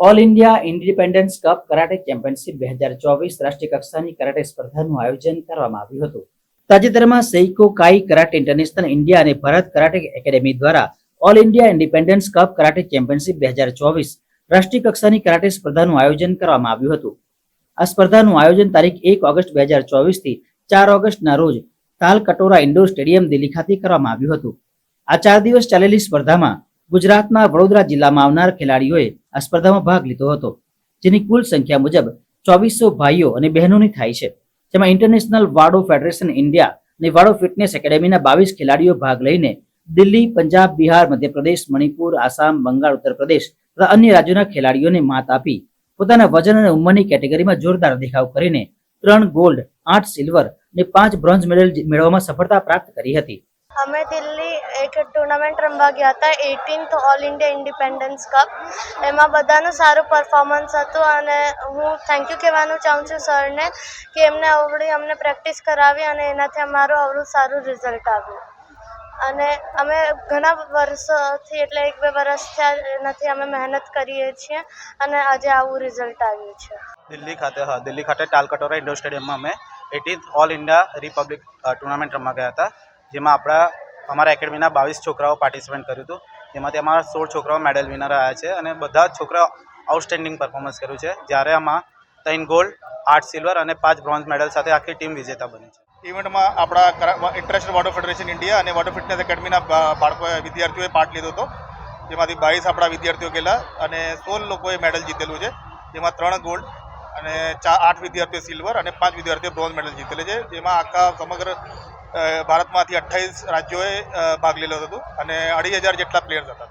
All India independence cup karate championship બે હજાર ચોવીસ રાષ્ટ્રીય કક્ષાની કરાટે સ્પર્ધાનું આયોજન કરવામાં આવ્યું હતું. તાજેતરમાં સૈકો કાઈ કરાટે ઇન્ટરનેશનલ ઇન્ડિયા અને ભારત કરાટે એકેડેમી દ્વારા all India independence cup karate championship બે હજાર ચોવીસ રાષ્ટ્રીય કક્ષાની કરાટે સ્પર્ધાનું આયોજન કરવામાં આવ્યું હતું. આ સ્પર્ધાનું આયોજન તારીખ એક ઓગસ્ટ બે હજાર ચોવીસથી ચાર ઓગસ્ટના રોજ તાલ કટોરા ઇન્ડોર સ્ટેડિયમ દિલ્હી ખાતે કરવામાં આવ્યું હતું. આ ચાર દિવસ ચાલેલી સ્પર્ધામાં ગુજરાતના વડોદરા જિલ્લામાં આવનાર ખેલાડીઓએ આ સ્પર્ધામાં ભાગ લીધો હતો, જેની કુલ સંખ્યા મુજબ ચોવીસો ભાઈઓ અને બહેનોની થાય છે. જેમાં ઇન્ટરનેશનલ વાડો ફેડરેશન ઇન્ડિયા અને વાડો ફિટનેસ એકેડેમીના બાવીસ ખેલાડીઓ ભાગ લઈને દિલ્હી, પંજાબ, બિહાર, મધ્યપ્રદેશ, મણિપુર, આસામ, બંગાળ, ઉત્તર પ્રદેશ તથા અન્ય રાજ્યોના ખેલાડીઓને માત આપી પોતાના વજન અને ઉંમરની કેટેગરીમાં જોરદાર દેખાવ કરીને ત્રણ ગોલ્ડ, આઠ સિલ્વર અને પાંચ બ્રોન્ઝ મેડલ મેળવવામાં સફળતા પ્રાપ્ત કરી હતી. અમે દિલ્હી એક ટુર્નામેન્ટ રમવા ગયા હતા eighteenth all India independence cup એમાં બધાનું સારું પરફોર્મન્સ હતું અને હું થેન્ક યુ કહેવાનું ચાહું છું સરને કે એમને આવડી અમને પ્રેક્ટિસ કરાવી અને એનાથી અમારું આવડું સારું રિઝલ્ટ આવ્યું. અને અમે ઘણા વર્ષોથી એટલે એક બે વર્ષ થયા એનાથી અમે મહેનત કરીએ છીએ અને આજે આવું રિઝલ્ટ આવ્યું છે. દિલ્હી ખાતે, હા, દિલ્હી ખાતે ટાલકટોરા ઇન્ડોર સ્ટેડિયમમાં અમે eighteenth all India republic tournament રમવા ગયા હતા, જેમાં આપણા અમારા એકેડમીના બાવીસ છોકરાઓ પાર્ટિસિપેટ કર્યું હતું. જેમાંથી અમારા સોળ છોકરાઓ મેડલ વિનર આવ્યા છે અને બધા જ છોકરાઓ આઉટસ્ટેન્ડિંગ પરફોર્મન્સ કર્યું છે. જ્યારે આમાં ત્રણ ગોલ્ડ આઠ સિલ્વર અને પાંચ બ્રોન્ઝ મેડલ સાથે આખી ટીમ વિજેતા બની છે. ઇવેન્ટમાં આપણા ઇન્ટરનેશનલ વોટર ફેડરેશન ઇન્ડિયા અને વોટર ફિટનેસ એકેડમીના બાળકો વિદ્યાર્થીઓએ પાર્ટ લીધો હતો. જેમાંથી બાવીસ આપણા વિદ્યાર્થીઓ ગયેલા અને સોળ લોકોએ મેડલ જીતેલું છે. જેમાં ત્રણ ગોલ્ડ અને ચાર આઠ વિદ્યાર્થીઓ સિલ્વર અને પાંચ વિદ્યાર્થીઓ બ્રોન્ઝ મેડલ જીતેલું છે. જેમાં આખા સમગ્ર ભારતમાંથી અઠ્ઠાવીસ રાજ્યોએ ભાગ લીધો હતો. અને અઢી હજાર જેટલા પ્લેયર્સ હતા.